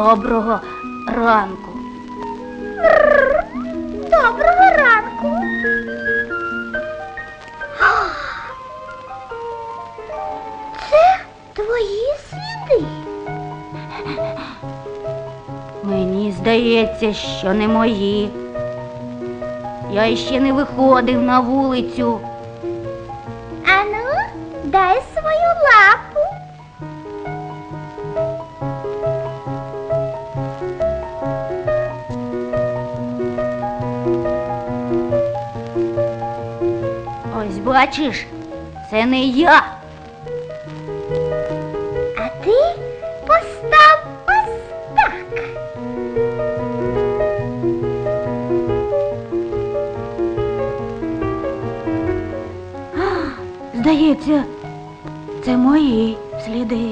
Доброго ранку. Доброго ранку. Це твої сліди. Мені здається, що не мої. Я ще не виходив на вулицю. Ану, дай свою лапу. Бачиш, це не я. А ти постав ось так. Здається, це мої сліди.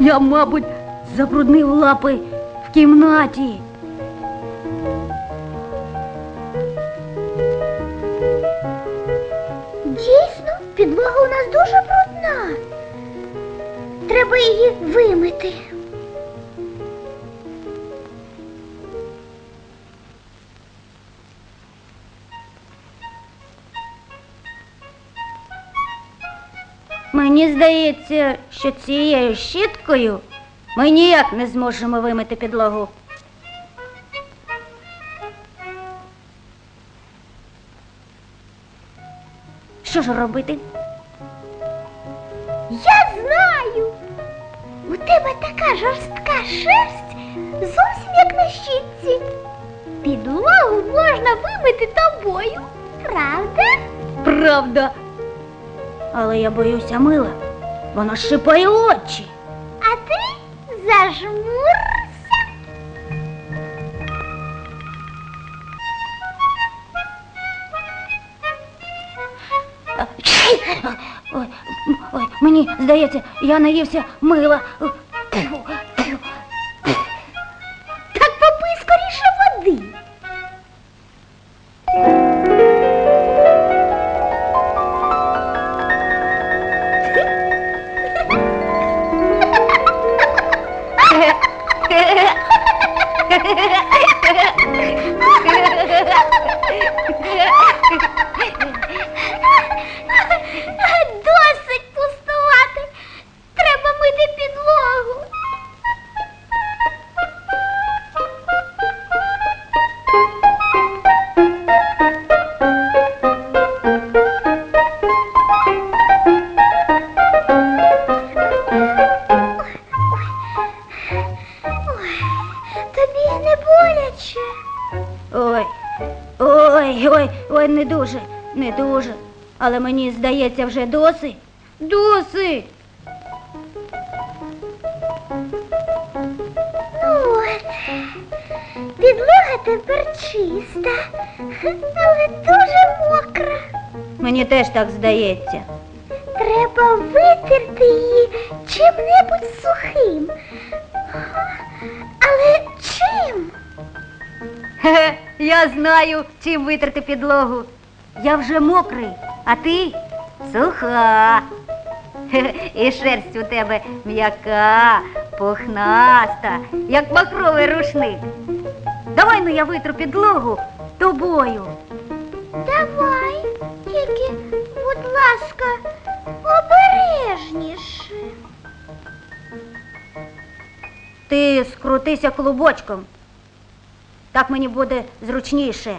Я, мабуть, забруднив лапи в кімнаті. Підлога у нас дуже брудна. Треба її вимити. Мені здається, що цією щіткою ми ніяк не зможемо вимити підлогу. Що ж робити? Я знаю. У тебе така жорстка шерсть, зовсім як на щітці. Підлогу можна вимити тобою, правда? Правда. Але я боюся мила. Воно шипає очі. А ти зажмурся. Ой, ой, мені здається, я наївся мила. Ой, ой, ой, ой, не дуже, не дуже. Але мені здається, вже досить. Досить. Ну підлога тепер чиста, але дуже мокра. Мені теж так здається. Треба витерти її чим-небудь сухим. Хе-хе, я знаю, чим витерти підлогу. Я вже мокрий, а ти суха. Хе-хе, І шерсть у тебе м'яка, пухнаста, як махровий рушник. Давай ну я витру підлогу тобою. Давай, тільки, будь ласка, обережніше. Ти скрутися клубочком. Так мені буде зручніше.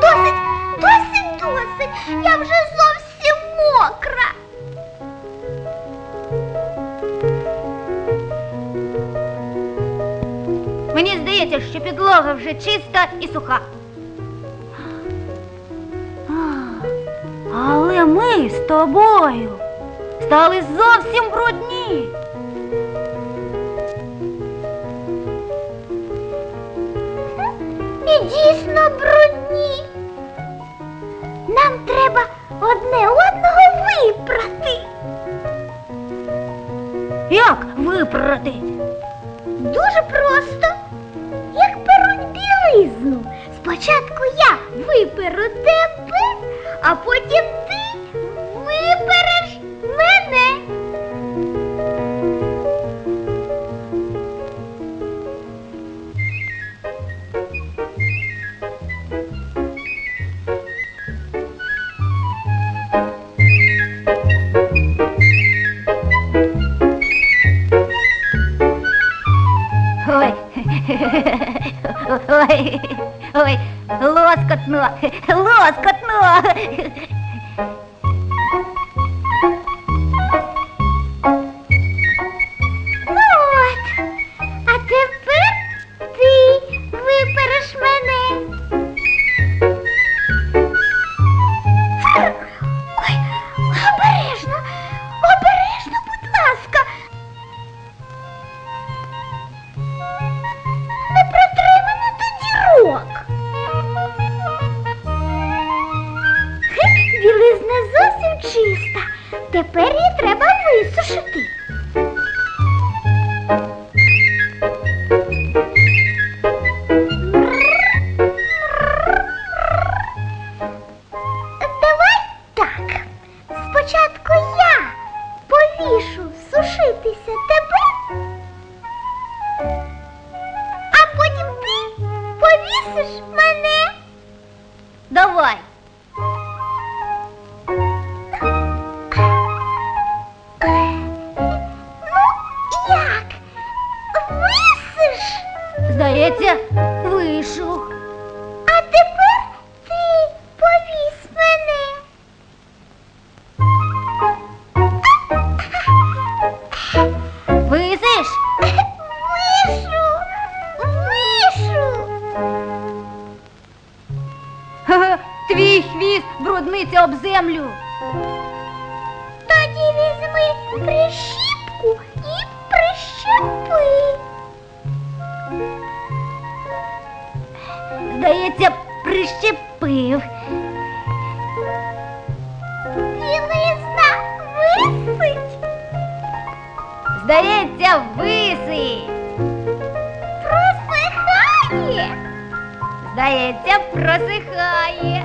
Досить, досить, досить. Я вже зовсім мокра. Мені здається, що підлога вже чиста і суха. Але ми з тобою стали зовсім брудні. І дійсно брудні. Ой. Ой. Лоскотно. Лоскотно. Землю. Тоді візьми прищіпку і прищепи. Здається, прищепив. Білизна висить, Здається, висить. просихає. Здається, просихає.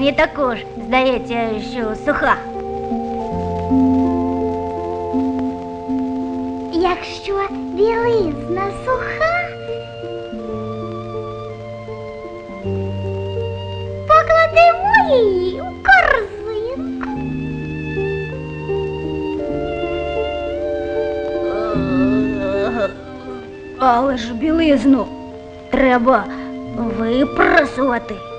Мені також здається, що суха. Якщо білизна суха, покладемо її у корзинку. Але ж білизну треба випрасувати.